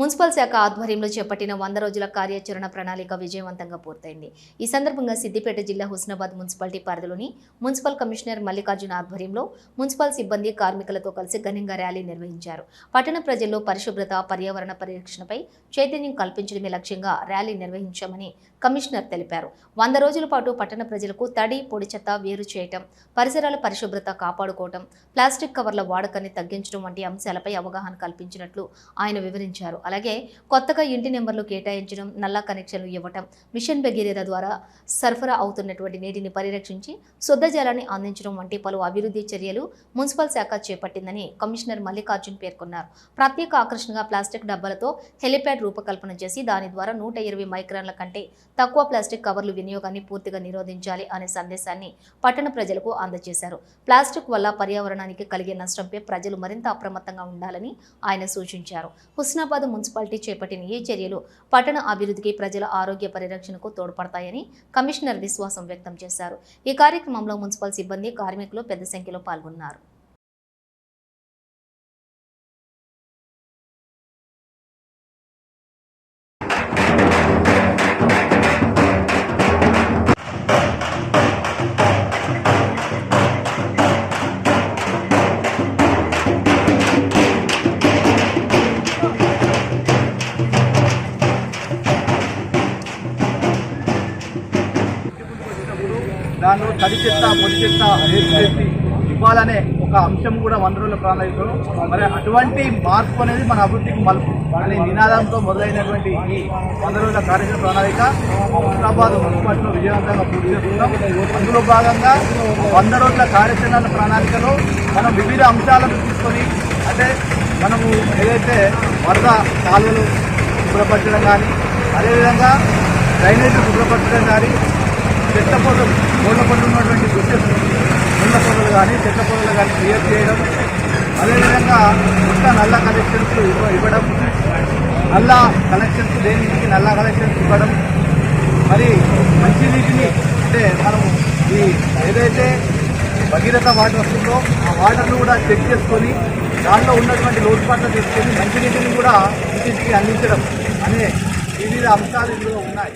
Municipal శాఖ ఆధ్వర్యంలో చేపట్టిన వంద రోజుల కార్యాచరణ ప్రణాళిక విజయవంతంగా పూర్తయింది. ఈ సందర్భంగా సిద్దిపేట జిల్లా హుస్నాబాద్ మున్సిపాలిటీ పరిధిలోని మున్సిపల్ కమిషనర్ మల్లికార్జున ఆధ్వర్యంలో మున్సిపల్ సిబ్బంది కార్మికులతో కలిసి ఘనంగా ర్యాలీ నిర్వహించారు. పట్టణ ప్రజల్లో పరిశుభ్రత పర్యావరణ పరిరక్షణపై చైతన్యం కల్పించడమే లక్ష్యంగా ర్యాలీ నిర్వహించామని కమిషనర్ తెలిపారు. వంద రోజుల పాటు పట్టణ ప్రజలకు తడి పొడి చెత్త వేరు చేయటం పరిసరాల పరిశుభ్రత కాపాడుకోవటం ప్లాస్టిక్ కవర్ల వాడకాన్ని తగ్గించడం వంటి అంశాలపై అవగాహన కల్పించినట్లు ఆయన వివరించారు. అలాగే కొత్తగా ఇంటి నెంబర్లు కేటాయించడం నల్లా కనెక్షన్లు ఇవ్వటం మిషన్ భగీరథ ద్వారా సరఫరా అవుతున్నటువంటి నీటిని పరిరక్షించి శుద్ధ జలాన్ని అందించడం వంటి పలు అభివృద్ధి చర్యలు మున్సిపల్ శాఖ చేపట్టిందని కమిషనర్ మల్లికార్జున్ పేర్కొన్నారు. ప్రత్యేక ఆకర్షణగా ప్లాస్టిక్ డబ్బాలతో హెలిప్యాడ్ రూపకల్పన చేసి దాని ద్వారా నూట ఇరవై మైక్రాన్ల కంటే తక్కువ ప్లాస్టిక్ కవర్లు వినియోగాన్ని పూర్తిగా నిరోధించాలి అనే సందేశాన్ని పట్టణ ప్రజలకు అందజేశారు. ప్లాస్టిక్ వల్ల పర్యావరణానికి కలిగే నష్టంపై ప్రజలు మరింత అప్రమత్తంగా ఉండాలని ఆయన సూచించారు. హుస్నాబాద్ మున్సిపాలిటీ చేపట్టిన ఈ చర్యలు పట్టణ అభివృద్ధికి ప్రజల ఆరోగ్య పరిరక్షణకు తోడ్పడతాయని కమిషనర్ విశ్వాసం వ్యక్తం చేశారు. ఈ కార్యక్రమంలో మున్సిపల్ సిబ్బంది కార్మికులు పెద్ద సంఖ్యలో పాల్గొన్నారు. దానిలో తడి చెత్త పొడి చెత్త చేసి ఇవ్వాలనే ఒక అంశం కూడా వంద రోజుల ప్రణాళికలో మరి అటువంటి మార్పు అనేది మన అభివృద్ధికి మలుపు. అనే నినాదంతో మొదలైనటువంటి ఈ వంద రోజుల కార్యక్రమ ప్రణాళిక హుస్నాబాద్ మున్సిపాలిటీలో విజయవంతంగా పూర్తి చేస్తున్నాం అందులో భాగంగా వంద రోజుల కార్యాచరణ ప్రణాళికలో మనం వివిధ అంశాలను తీసుకొని అంటే మనము ఏదైతే వరద కాలువలు శుభ్రపరచడం కానీ అదేవిధంగా డ్రైనేజ్ శుభ్రపరచడం కానీ చెత్త కోళ్ళ పనులు ఉన్నటువంటి బుషెస్ ముళ్ళ పొదలు కానీ చెట్ల పొదలు కానీ క్లియర్ చేయడం అదేవిధంగా కొత్త నల్ల కలెక్షన్స్ ఇవ్వడం నల్ల కలెక్షన్స్ దేనికి నల్ల కలెక్షన్స్ ఇవ్వడం. మరి మంచినీటిని అంటే మనం ఈ ఏదైతే భగీరథ వాటర్ వస్తుందో ఆ వాటర్ను కూడా చెక్ చేసుకొని దాంట్లో ఉన్నటువంటి లోటుపాట్లు తీసుకొని మంచినీటిని కూడా ఇంటికి అందించడం అనే వివిధ అంశాలు ఇందులో ఉన్నాయి.